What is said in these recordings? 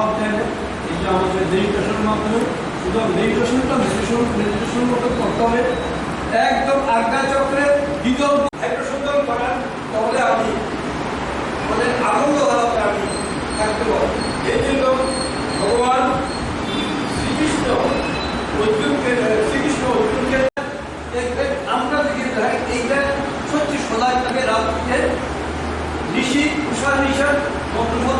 অর্থে এই যে আমাদের মেডিটেশনের মাধ্যমে শুধু মেডিটেশনটা মেডিটেশন মেডিটেশন মতো করতে হবে। একদম আজ্ঞা চক্রের দ্বিতীয় হাইড্রোসন্দন করেন তাহলে আপনি মানে আনন্দ ধারাতে আপনি থাকতে পারেন এই জন্য ভগবান শ্রীকৃষ্ণ অর্জুনকে শ্রীকৃষ্ণ অর্জুনকে আমরা দেখি এইটা সত্যি সদায় থাকে রাত্রিতে নিশি উষা নিশার মন্ত্র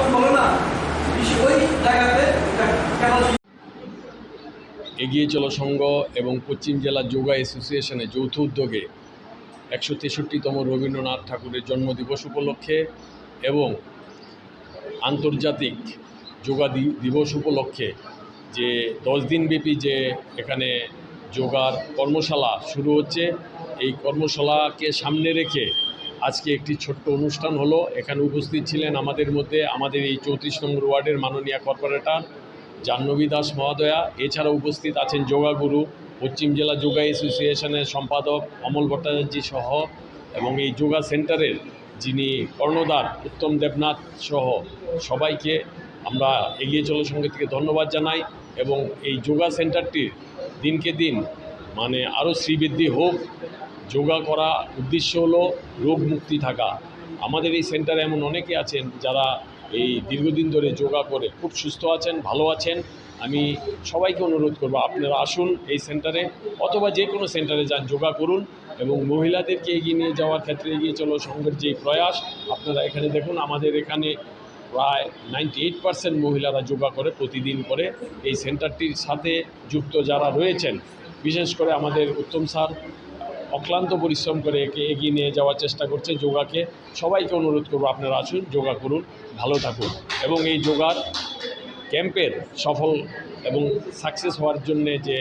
এগিয়ে চলো সংঘ এবং পশ্চিম জেলা যোগা অ্যাসোসিয়েশনের যৌথ উদ্যোগে একশো তেষট্টিতম রবীন্দ্রনাথ ঠাকুরের জন্মদিবস উপলক্ষে এবং আন্তর্জাতিক যোগা দিবস উপলক্ষে যে দশ দিনব্যাপী যে এখানে যোগার কর্মশালা শুরু হচ্ছে, এই কর্মশালাকে সামনে রেখে আজকে একটি ছোট্ট অনুষ্ঠান হলো। এখানে উপস্থিত ছিলেন আমাদের মধ্যে আমাদের এই চৌত্রিশ নম্বর ওয়ার্ডের মাননীয় কর্পোরেটর জাহ্নবী দাস মহোদয়া এছাড়া উপস্থিত আছেন যোগাগুরু, পশ্চিম জেলা যোগা অ্যাসোসিয়েশনের সম্পাদক অমল ভট্টাচার্য সহ এবং এই যোগা সেন্টারের যিনি কর্ণদার উত্তম দেবনাথ সহ সবাইকে আমরা এগিয়ে চলো সঙ্গে থেকে ধন্যবাদ জানাই এবং এই যোগা সেন্টারটির দিনকে দিন মানে আরও শ্রীবৃদ্ধি হোক। যোগা করা উদ্দেশ্য হলো রোগ মুক্তি থাকা। আমাদের এই সেন্টারে এমন অনেকে আছেন যারা এই দীর্ঘদিন ধরে যোগা করে খুব সুস্থ আছেন, ভালো আছেন। আমি সবাইকে অনুরোধ করব, আপনারা আসুন এই সেন্টারে অথবা যে কোনো সেন্টারে যান, যোগা করুন এবং মহিলাদেরকে এগিয়ে নিয়ে যাওয়ার ক্ষেত্রে এগিয়ে চলো। সংঘের যে প্রয়াস, আপনারা এখানে দেখুন, আমাদের এখানে প্রায় নাইনটি এইট পার্সেন্ট মহিলারা যোগা করে প্রতিদিন করে। এই সেন্টারটির সাথে যুক্ত যারা রয়েছেন, বিশেষ করে আমাদের উত্তম স্যার অক্লান্ত পরিশ্রম করে একে এগিয়ে নিয়ে যাওয়ার চেষ্টা করছে যোগাকে। সবাইকে অনুরোধ করব আপনারা আসুন, যোগা করুন, ভালো থাকুন। এবং এই যোগার ক্যাম্পের সফল এবং সাকসেস হওয়ার জন্যে যে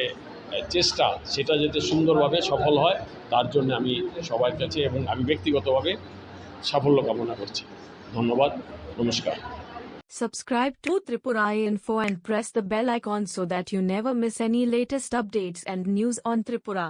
চেষ্টা, সেটা যাতে সুন্দরভাবে সফল হয়, তার জন্য আমি সবার কাছে এবং আমি ব্যক্তিগতভাবে সাফল্য কামনা করছি। ধন্যবাদ, নমস্কার। Subscribe to Tripura Info and press the bell icon so that you never miss any latest updates and news on Tripura.